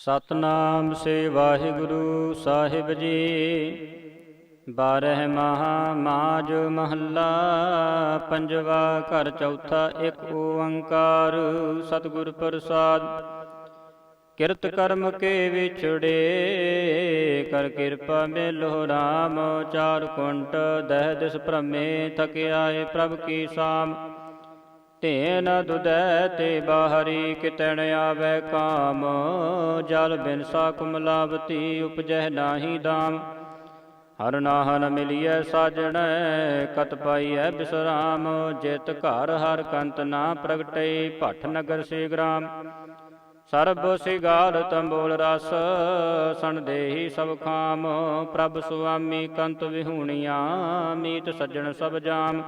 ਸਤਨਾਮ ਸੇ ਵਾਹਿਗੁਰੂ ਸਾਹਿਬ ਜੀ। ਬਾਰਹ ਮਹਾ ਮਾਜ ਮਹੱਲਾ, ਪੰਜਵਾ ਘਰ ਚੌਥਾ ਇੱਕ ਓੰਕਾਰ, ਸਤਿਗੁਰ ਪ੍ਰਸਾਦ। ਕਿਰਤ ਕਰਮ ਕੇ ਵਿਛੜੇ, ਕਰ ਕਿਰਪਾ ਮਿਲੋ ਰਾਮ, ਚਾਰ ਕੁੰਟ, ਦਹਿ ਦਿਸ ਭ੍ਰਮੇ ਥਕਿਆਏ ਪ੍ਰਭ ਕੀ ਸਾਮ। ਧੇਨ ਦੁਦੈ ਤੇ ਬਾਹਰੀ ਕਿਤਣ ਆਵੈ ਕਾਮ, ਜਲ ਬਿਨ ਸਾ ਕੁਮਲਾਵਤੀ ਉਪਜੈ ਨਾਹੀ ਦਾਮ। ਹਰ ਨਾਹਨ ਮਿਲਿਐ ਸਾਜਣੈ, ਕਤ ਪਾਈਐ ਬਿਸਰਾਮ, ਜਿਤ ਘਰ ਹਰ ਕੰਤ ਨਾ ਪ੍ਰਗਟੈ ਭੱਠ ਨਗਰ ਸੇ ਗ੍ਰਾਮ। ਸਰਬ ਸਿਗਾਲ ਤੰਬੋਲ ਰਸ, ਸਣ ਦੇਹੀ ਸਭ ਖਾਮ, ਪ੍ਰਭ ਸੁਆਮੀ ਕੰਤ ਵਿਹੂਣੀਆਂ, ਮੀਤ ਸੱਜਣ ਸਭ ਜਾਮ।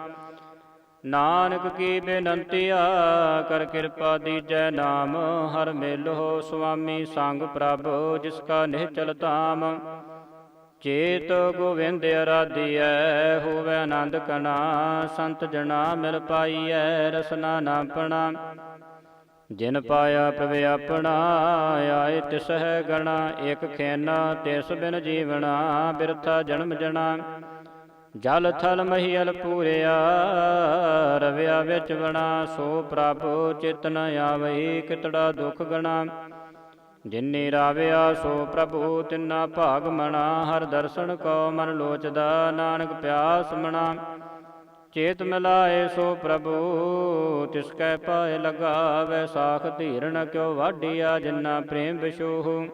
ਨਾਨਕ ਕੀ ਬੇਨੰਤੀਆ ਕਰ ਕਿਰਪਾ ਦੀਜੈ ਨਾਮ, ਹਰ ਮੇਲੋ ਸੁਆਮੀ ਸੰਗ ਪ੍ਰਭ, ਜਿਸ ਕਾ ਨਿਹਚਲ ਧਾਮ। ਚੇਤ ਗੋਵਿੰਦ ਅਰਾਧਿਐ, ਹੋਵੇ ਆਨੰਦ ਕਣਾ ਸੰਤ ਜਣਾ ਮਿਲ ਪਾਈਐ, ਰਸਨਾ ਨਾਪਣਾ ਜਿਨ ਪਾਇਆ ਪ੍ਰਭ ਆਪਣਾ, ਆਏ ਤਿਸ ਹੈ ਗਣਾ, ਇਕ ਖੇਨਾ ਤਿਸ ਬਿਨ ਜੀਵਣਾ, ਬਿਰਥਾ ਜਨਮ ਜਣਾ ਜਲ ਥਲ ਮਹੀਲ ਪੂਰਿਆ, ਰਵਿਆ ਵਿੱਚ ਬਣਾ ਸੋ ਪ੍ਰਭ ਚਿਤ ਨ ਕਿਤੜਾ ਦੁਖ ਗਣਾ। ਜਿਨੇ ਰਾਵਿਆ, ਸੋ ਪ੍ਰਭੂ ਤਿੰਨਾ ਭਾਗ ਮਣਾ, ਹਰ ਦਰਸ਼ਨ ਕੋ ਮਨ ਲੋਚਦਾ, ਨਾਨਕ ਪਿਆਸ ਮਣਾ। ਚੇਤ ਮਿਲਾਏ ਸੋ ਪ੍ਰਭੂ, ਤਿਸ ਕੈ ਪਾਏ ਲਗਾਵੇ, ਸਾਖ ਧੀਰਨ ਕਿਉ ਵਾਢੀਆ, ਜਿਨਾ ਪ੍ਰੇਮ ਵਿਸ਼ੋਹ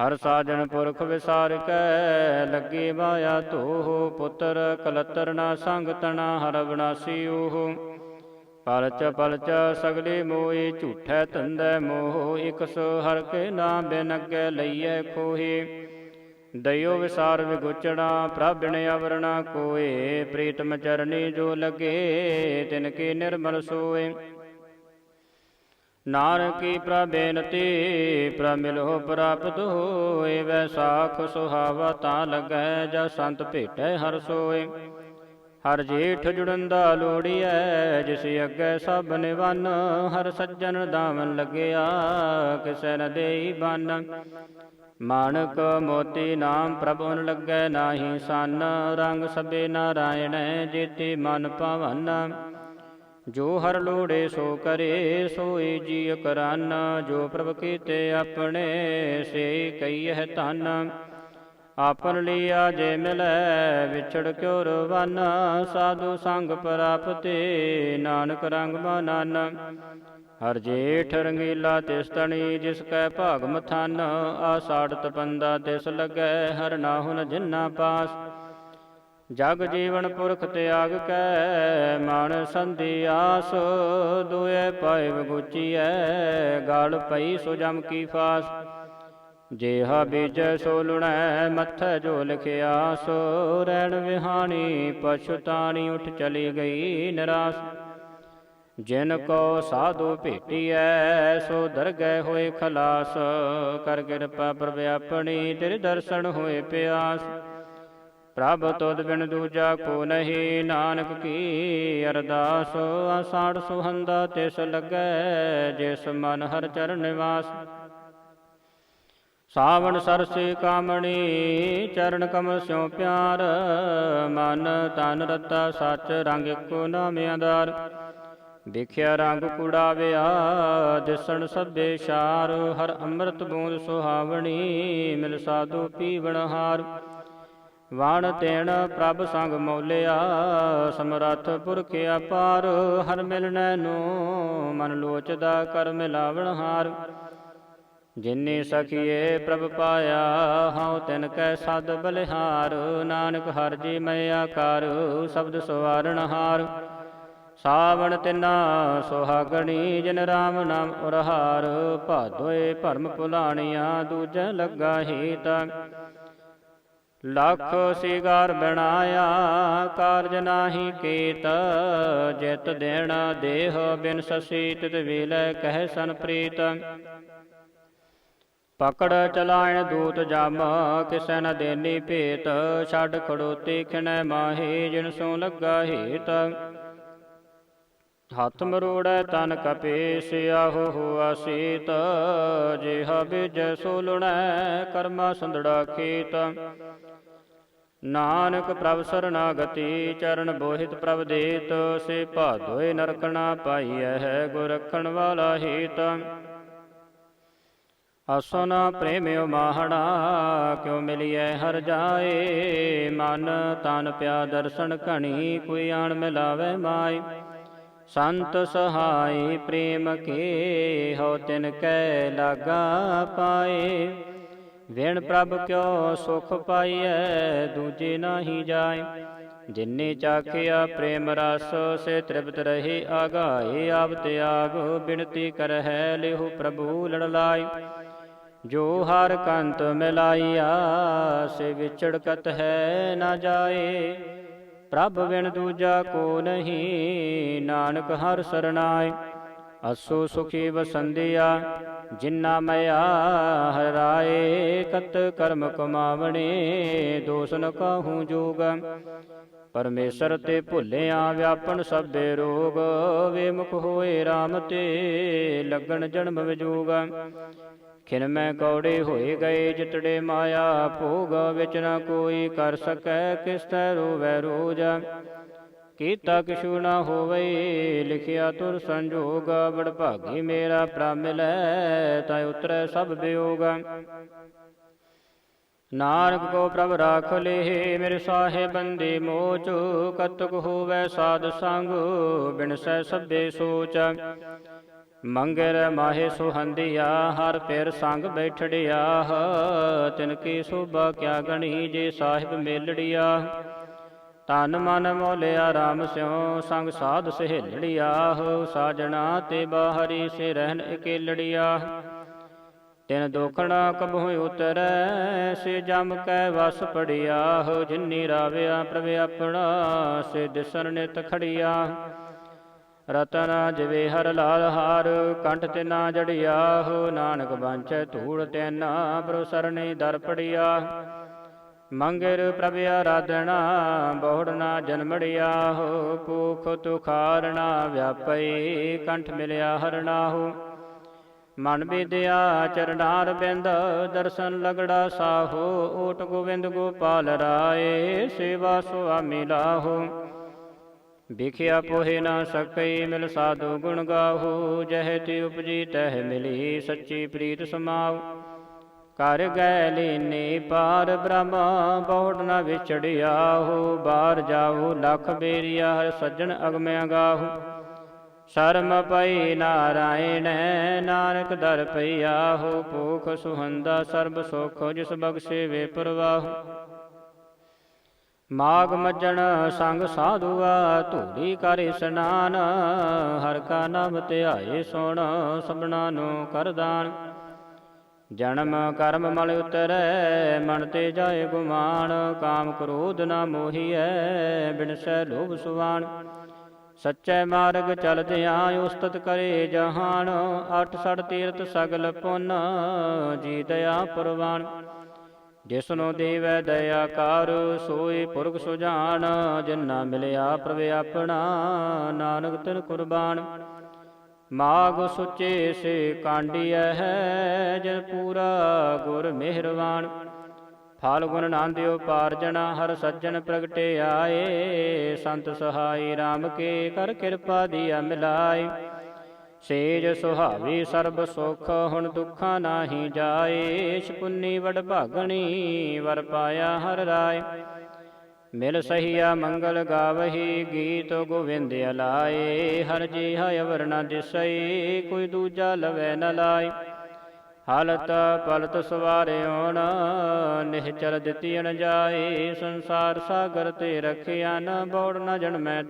ਹਰ ਸਾਜਣ ਪੁਰਖ ਵਿਸਾਰ ਕੈ ਲੱਗੇ ਮਾਇਆ ਧੋਹ, ਪੁੱਤਰ ਕਲਤਰ ਨਾ ਸੰਗ ਤਣਾ ਹਰ ਵਿਨਾਸੀ ਓਹ ਪਲਚ ਪਲਚ ਸਗਲੇ ਮੋਏ ਝੂਠੈ ਧੰਦੈ ਮੋਹ, ਇਕ ਸੋ ਹਰ ਕੇ ਨਾਮ ਬਿਨ ਅੱਗੇ ਲਈਐ ਖੋਹੇ। ਦਇਓ ਵਿਸਾਰ ਵਿਗੁਚਣਾ ਪ੍ਰਭਿਣ ਅਵਰਣਾ ਕੋਏ, ਪ੍ਰੀਤਮ ਚਰਨੀ ਜੋ ਲਗੇ, ਤਿਨ ਕੀ ਨਿਰਮਲ ਸੋਏ। ਨਾਨਕੀ ਪ੍ਰਬੇਨਤੀ ਪ੍ਰਮਿਲੋ ਪ੍ਰਾਪਤ ਹੋਏ ਵੈਸਾਖ ਸੁਹਾਵਾ ਤਾਂ ਲੱਗੈ ਜਾਂ ਸੰਤ ਭੇਟੈ ਹਰ ਸੋਏ। ਹਰ ਜੇਠ ਜੁੜੰਦਾ ਲੋੜੀਐ ਜਿਸ ਅੱਗੇ ਸਭ ਨਿਵਨ, ਹਰ ਸੱਜਣ ਦਾਵਨ ਲੱਗਿਆ, ਕਿਸੈ ਨ ਦੇਈ ਬੰਨ। ਮਾਨਕ ਮੋਤੀ ਨਾਮ ਪ੍ਰਭੁਨ ਲੱਗੈ, ਨਾਹੀ ਸਨ, ਰੰਗ ਸਬੇ ਨਾਰਾਇਣ, ਜੇਤੇ ਮਨ ਭਵਨ। ਜੋ ਹਰ ਲੋੜੇ ਸੋ ਕਰੇ, ਸੋਈ ਜੀ ਕਰਨ। ਜੋ ਪ੍ਰਭ ਕੀਤੇ ਆਪਣੇ, ਸੇ ਕਈਹ ਧਨ। ਆਪਨ ਲਿਆ ਜੇ ਮਿਲੈ, ਵਿਛੜ ਕਿਉ ਰਵਨ? ਸਾਧੂ ਸੰਗ ਪ੍ਰਾਪਤੇ, ਨਾਨਕ ਰੰਗ ਮਾਨਨ। ਹਰ ਜੇਠ ਰੰਗੀਲਾ ਤਿਸ ਤਣੀ, ਜਿਸ ਕੈ ਭਾਗ ਮਥਨ ਆਸਾੜ ਤਪੰਦਾ ਤਿਸ ਲੱਗੈ, ਹਰ ਨਾਹੁਨ ਜਿਨਾ ਪਾਸ। ਜਗ ਜੀਵਨ ਪੁਰਖ ਤਿਆਗ ਕੈ, ਮਨ ਸੰਧੀ ਆਸ, ਦੁਏ ਪਾਏ ਵਿਗੁਚੀਐ, ਗਲ ਪਈ ਸੋ ਜਮ ਕੀ ਫਾਸ। ਜੇਹਾ ਬੀਜੈ ਸੋ ਲੁਣੈ, ਮੱਥੈ ਜੋ ਲਿਖਿਆ ਸੋ ਰਹਿਣ ਵਿਹਾਣੀ ਪਛਤਾਣੀ ਉਠ ਚਲੀ ਗਈ ਨਿਰਾਸ। ਜਿਨ ਕੋ ਸਾਧੂ ਭੇਟੀਐ, ਸੋ ਦਰਗਹਿ ਹੋਏ ਖਲਾਸ। ਕਰ ਕਿਰਪਾ ਪ੍ਰਭ ਆਪਣੀ, ਤੇਰੇ ਦਰਸ਼ਨ ਹੋਏ ਪਿਆਸ। ਪ੍ਰਭ ਤੁਧ ਬਿਨ ਦੂਜਾ ਕੋ ਨਹੀਂ, ਨਾਨਕ ਕੀ ਅਰਦਾਸ? ਆਸਾੜ ਸੁਹੰਦਾ ਤਿਸ ਲੱਗੈ, ਜਿਸ ਮਨ ਹਰ ਚਰਨ ਨਿਵਾਸ। ਸਾਵਣ ਸਰਸੇ ਕਾਮਣੀ, ਚਰਨ ਕਮਲ ਸਿਉ ਪਿਆਰ। ਮਨ ਤਨ ਰਤਾ ਸੱਚ ਰੰਗ ਇੱਕੋ ਨਾਮ ਆਧਾਰ। ਦੇਖਿਆ ਰੰਗ ਕੁੜਾਵਿਆ ਦਿਸਣ ਸਭੇ ਸ਼ਾਰ। ਹਰ ਅੰਮ੍ਰਿਤ ਬੂੰਦ ਸੁਹਾਵਣੀ, ਮਿਲ ਸਾਧੂ ਪੀਵਣ ਹਾਰ ਵਾਣ ਤੇਣ ਪ੍ਰਭ ਸੰਗ ਮੌਲਿਆ, ਸਮਰੱਥ ਪੁਰਖ ਅਪਾਰ, ਹਰ ਮਿਲਣੈ ਨੂੰ ਮਨ ਲੋਚਦਾ ਕਰ ਮਿਲਾਵਣ ਹਾਰ। ਜਿਨੇ ਸਖੀਏ ਪ੍ਰਭ ਪਾਇਆ, ਹਉ ਤਿਨ ਕੈ ਸਦ ਬਲਿਹਾਰ, ਨਾਨਕ ਹਰ ਜੀ ਮੈਂ ਆਕਾਰ, ਸ਼ਬਦ ਸਵਾਰਣ ਹਾਰ। ਸਾਵਣ ਤਿਨਾ ਸੁਹਾਗਣੀ, ਜਿਨ ਰਾਮ ਨਾਮ ਉਰਹਾਰ, ਭਾਦੋਏ ਭਰਮ ਭੁਲਾਣੀਆਂ ਦੂਜੈ ਲੱਗਾ ਹੀਤ। ਲੱਖ ਸਿਗਾਰ ਬਣਾਇਆ, ਕਾਰਜ ਨਾਹੀ ਕੀਤ, ਜਿਤ ਦੇਣਾ ਦੇਹ ਬਿਨ ਸਸੀ ਤਿਤ ਵਿਲੈ ਕਹਿ ਸਨ ਪ੍ਰੀਤ। ਪਕੜ ਚਲਾਇਣ ਦੂਤ ਜਮ, ਕਿਸੈ ਨ ਦੇਨੀ ਭੇਤ, ਛੱਡ ਖੜੋਤੀ ਖਿਣੈ ਮਾਹੀ, ਜਿਨ ਸੋ ਲੱਗਾ ਹੀਤ। ਹੱਥ ਮਰੋੜੈ ਤਨ ਕਪੇਸ, ਆਹੋ ਹੋਆ ਸੀਤ ਜਿਹਾ ਬਿਜੈ ਸੁਲੁਣੈ ਕਰਮਾ ਸੰਦੜਾ ਖੇਤ। ਨਾਨਕ ਪ੍ਰਭ ਸਰਨਾਗਤੀ, ਚਰਨ ਬੋਹਿਤ ਪ੍ਰਭ ਦੇਤ। ਸੇ ਭਾਦੋਏ ਨਰਕਣਾ ਪਾਈਐ ਹੈ ਗੁਰ ਰਖਣ ਵਾਲਾ ਹੀਤ। ਅਸੁਨ ਪ੍ਰੇਮਿਓ ਮਾਹਣਾ, ਕਿਉ ਮਿਲਿਐ ਹਰ ਜਾਏ। ਮਨ ਤਨ ਪਿਆ ਦਰਸ਼ਨ ਘਣੀ, ਕੋਈ ਆਣ ਮਿਲਾਵੇ ਮਾਈ ਸੰਤ ਸਹਾਈ ਪ੍ਰੇਮ ਕੇ ਹੋ ਤਿਨ ਕੈ ਲਾਗਾ ਪਾਏ। ਵਿਣ ਪ੍ਰਭ ਕਿਉ ਸੁਖ ਪਾਈਐ, ਦੂਜੇ ਨਾਹੀ ਜਾਏ। ਜਿਨੇ ਚਾਖਿਆ ਪ੍ਰੇਮ ਰਸ, ਸੇ ਤ੍ਰਿਪਤ ਰਹੇ ਆਗਾਏ। ਆਪ ਤਿਆਗ ਬਿਨਤੀ ਕਰਹਿ, ਲਿਹੁ ਪ੍ਰਭੂ ਲੜ ਲਾਈ ਜੋ ਹਰ ਕੰਤ ਮਿਲਾਈਆ ਸੇ ਵਿਚੜਕਤ ਹੈ ਨਾ ਜਾਏ। ਪ੍ਰਭ ਬਿਨ ਦੂਜਾ ਕੋ ਨਹੀਂ, ਨਾਨਕ ਹਰ ਸਰਨਾਏ ਅਸੋ ਸੁਖੀ ਵਸੰਦਿਆ ਜਿਨਾ ਮਇਆ ਹਰਾਏ ਕਤ ਕਰਮ ਕਮਾਵਣੇ, ਦੋਸ ਨ ਕਾਹੂ ਜੋਗ। ਪਰਮੇਸ਼ਰ ਤੇ ਭੁੱਲਿਆ ਵਿਆਪਨ ਸਭੇ ਰੋਗ ਵੇਮੁਖ ਹੋਏ RAM ਤੇ ਲੱਗਣ ਜਨਮ ਵਿਜੋਗ। ਖਿਨ ਮੈਂ ਕੌੜੇ ਹੋਏ ਗਏ, ਜਿਤੜੇ ਮਾਇਆ ਭੋਗ ਵਿੱਚ ਨਾ ਕੋਈ ਕਰ ਸਕੈ ਕਿਸ ਤੈ ਰੋਵੈ ਰੋਜ। ਕੀਤਾ ਕਿਛੂ ਨਾ ਹੋਵੇ, ਲਿਖਿਆ ਤੁਰ ਸੰਜੋਗ ਬੜ ਭਾਗੀ ਮੇਰਾ ਪ੍ਰਭ ਤੈ ਤਾ ਉਤਰੈ ਸਭ ਵਿਯੋਗ ਨਾਨਕ ਕੋ ਪ੍ਰਭ ਰਾਖ ਲੇ, ਮੇਰੇ ਸਾਹੇ ਬੰਦੀ ਮੋਚ, ਕਤਕ ਹੋਵੇ ਸਾਧ ਸੰਗ, ਬਿਨਸੈ ਸਭੇ ਸੋਚ। ਮੰਗਰ ਮਾਹੇ ਸੁਹੰਦਿਆ, ਹਰ ਪੇਰ ਸੰਗ ਬੈਠੜਿਆ, ਤਿਨ ਕੀ ਸੋਭਾ ਕਿਆ ਗਣੀ ਜੇ ਸਾਹਿਬ ਮੇਲੜਿਆ। ਤਨ ਮਨ ਮੋਲਿਆ RAM ਸਿਉ ਸੰਗ ਸਾਧ ਸਹੇਲੜਿਆ, ਸਾਜਣਾ ਤੇ ਬਾਹਰੀ ਸੇ ਰਹਿਨ ਇਕੇਲੜਿਆ। ਤਿਨ ਦੋਖਣਾ ਕਬਹੁ ਉਤਰੈ, ਸੇ ਜਮ ਕੈ ਵਸ ਪੜਿਆ ਹੋ ਜਿਨੀ ਰਾਵਿਆ ਪ੍ਰਭ ਆਪਣਾ, ਸੇ ਦਿਸਨ ਨਿਤ ਖੜਿਆ। ਰਤਨ ਜਿਵੇ ਹਰ ਲਾਲ ਹਾਰ, ਕੰਠ ਤੇ ਨਾ ਜੜਿਆ ਹੋ, ਨਾਨਕ ਬਾਂਚੈ ਧੂੜ ਤੈਨਾ ਪ੍ਰਭ ਸਰਣੀ ਦਰ ਪੜਿਆ। ਮੰਗਰ ਪ੍ਰਭ ਆਰਾਧਣਾ ਬਹੁੜਨਾ ਜਨਮੜਿਆ ਹੋ, ਭੂਖ ਤੁਖਾਰਣਾ ਵਿਆਪਈ, ਕੰਠ ਮਿਲਿਆ ਹਰਣਾ ਹੋ ਮਨ ਵਿਦਿਆ ਚਰਨਾਰ ਬਿੰਦ ਦਰਸ਼ਨ ਲਗੜਾ ਸਾਹੋ ਓਟ ਗੋਬਿੰਦ ਗੋਪਾਲ ਰਾਏ, ਸੇਵਾ ਸੁਆਮੀ ਲਾਹੋ। ਵਿਖਿਆ ਪੋਹੇ ਨਾ ਸਕਈ ਮਿਲ ਸਾਧੂ ਗੁਣ ਗਾਹੂ, ਜਹ ਤੇ ਉਪਜੀ ਤਹਿ ਮਿਲੀ ਸੱਚੀ ਪ੍ਰੀਤ ਸਮਾਉ। ਕਰ ਗੈ ਲੀਨੇ ਪਾਰ ਬ੍ਰਹਮ ਬਹੁੜ ਨਾ ਵਿਚੜਿਆ ਹੋ ਬਾਹਰ ਜਾਓ ਲਖ ਬੇਰੀਆ ਹਰ ਸੱਜਣ ਅਗਮਿਆ ਗਾਹੂ। ਸ਼ਰਮ ਪਈ ਨਾਰਾਇਣ, ਨਾਨਕ ਦਰ ਪਈਆ ਹੋ ਭੂਖ ਸੁਹੰਦਾ ਸਰਬ ਸੁਖ ਜਿਸ ਬਖਸ਼ੇ ਵੇ ਪ੍ਰਵਾਹ। ਮਾਗ ਮੱਜਣ ਸੰਗ ਸਾਧੂਆ, ਧੂੜੀ ਕਰ ਇਸਨਾਨ ਹਰ ਕਾ ਨਾਮ ਧਿਆਏ ਸੁਣ, ਸਭਨਾ ਨੂੰ ਕਰਦਾਨ ਜਨਮ ਕਰਮ ਮਲ ਉਤਰੈ, ਮਨ ਤੇ ਜਾਏ ਗੁਮਾਨ, ਕਾਮ ਕ੍ਰੋਧ ਨਾ ਮੋਹੀਐ ਬਿਨਸੈ ਲੋਭ ਸੁਵਾਨ ਸੱਚੇ ਮਾਰਗ ਚਲਦਿਆਂ ਉਸਤਤ ਕਰੇ ਜਹਾਨ, ਅਠ ਸੜ ਤੀਰਤ ਸਗਲ ਪੁੰਨ ਜੀਤਿਆ ਪ੍ਰਵਾਨ। ਜਿਸਨੂੰ ਦੇਵੈ ਦਇਆ ਕਰ ਸੋਈ ਪੁਰਖ ਸੁਜਾਨ, ਜਿਨਾ ਮਿਲਿਆ ਪ੍ਰਭ ਆਪਣਾ, ਨਾਨਕ ਤਿਨ ਕੁਰਬਾਨ। ਮਾਗ ਸੁਚੇ ਸੇ ਕਾਂਡੀਐ ਹੈ, ਜਨ ਪੂਰਾ ਗੁਰ ਮਿਹਰਵਾਨ। ਫਲ ਗੁਣ ਨਾਂਦਿਓ ਪਾਰਜਣਾ ਹਰ ਸੱਜਣ ਪ੍ਰਗਟੇ ਆਏ। ਸੰਤ ਸਹਾਈ RAM ਕੇ ਕਰ ਕਿਰਪਾ ਦੀਆ ਮਿਲਾਈ ਸੇਜ ਸੁਹਾਵੀ ਸਰਬ ਸੁਖ, ਹੁਣ ਦੁੱਖਾਂ ਨਾਹੀ ਜਾਏ। ਛਪੁੰਨੀ ਵਡ ਭਾਗਣੀ ਵਰ ਪਾਇਆ ਹਰ ਰਾਏ। ਮਿਲ ਸਹੀਆ ਮੰਗਲ ਗਾਵਹੀ, ਗੀਤ ਗੋਵਿੰਦ ਅਲਾਏ। ਹਰ ਜੀ ਹਯ ਵਰਣਾ ਦਿਸਈ, ਕੋਈ ਦੂਜਾ ਲਵੈ ਨ ਲਾਈ ਹਾਲਤ ਪਲਤ ਸਵਾਰਿਓਣ, ਨਿਹਚਲ ਦਿੱਤੀ ਨ ਜਾਏ ਸੰਸਾਰ ਸਾਗਰ ਤੇ ਰਖਿਆ ਨ, ਬੋੜ ਨ ਜਨਮੈ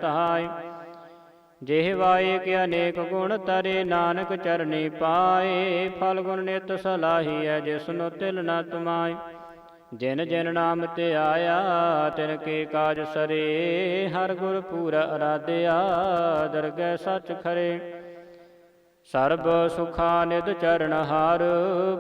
ਤਾਈ ਜਿਹਵਾਏ ਕਿ ਅਨੇਕ ਗੁਣ ਤਰੇ ਨਾਨਕ ਚਰਨੀ ਪਾਏ, ਫਲ ਗੁਣ ਨਿਤ ਸਲਾਹੀ ਸਲਾਹੀਐ ਜਿਸਨੋ ਤਿਲ ਨ ਤੁਮਾਈ ਜਿਨ ਜਿਨ ਨਾਮ ਤੇ ਆਇਆ, ਤਿਨ ਕੇ ਕਾਜ ਸਰੇ, ਹਰ ਗੁਰ ਪੂਰਾ ਅਰਾਧਿਆ, ਦਰਗਹਿ ਸੱਚ ਖਰੇ। ਸਰਬ ਸੁਖਾ ਨਿਦ ਚਰਨ ਹਾਰ,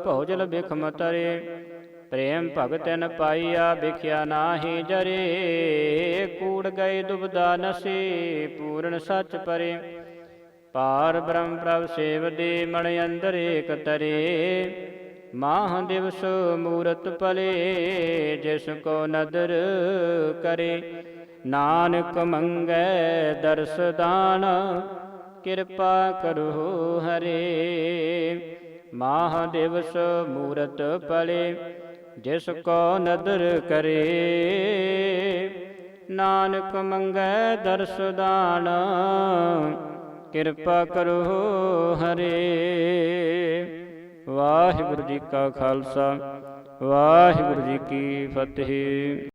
ਭੋਜਲ ਬਿਖਮ ਤਰੇ। ਪ੍ਰੇਮ ਭਗਤਨ ਪਾਈਆ ਵਿਖਿਆ ਨਾਹੀ ਜਰੇ। ਕੂੜ ਗਏ ਦੁਬਦਾ ਨਸ਼ੀ, ਪੂਰਨ ਸੱਚ ਪਰੇ। ਪਾਰ ਬ੍ਰਹਮ ਪ੍ਰਭ ਸੇਵਦੇ ਮਣ ਅੰਦਰ ਏਕ ਤਰੇ। ਮਾਹ ਦਿਵਸ ਮੂਰਤ ਭਲੇ, ਜਿਸ ਕੋ ਨਦਰ ਕਰੇ। ਨਾਨਕ ਮੰਗੈ ਦਰਸ ਦਾਨ, ਕਿਰਪਾ ਕਰੋ ਹਰੇ। ਮਾਹ ਦਿਵਸ ਮੂਰਤ ਭਲੇ ਜਿਸ ਕੋ ਨਦਰ ਕਰੇ। ਨਾਨਕ ਮੰਗੈ ਦਰਸ ਦਾਨ, ਕਿਰਪਾ ਕਰੋ ਹਰੇ। ਵਾਹਿਗੁਰੂ ਜੀ ਕਾ ਖਾਲਸਾ, ਵਾਹਿਗੁਰੂ ਜੀ ਕੀ ਫਤਿਹ।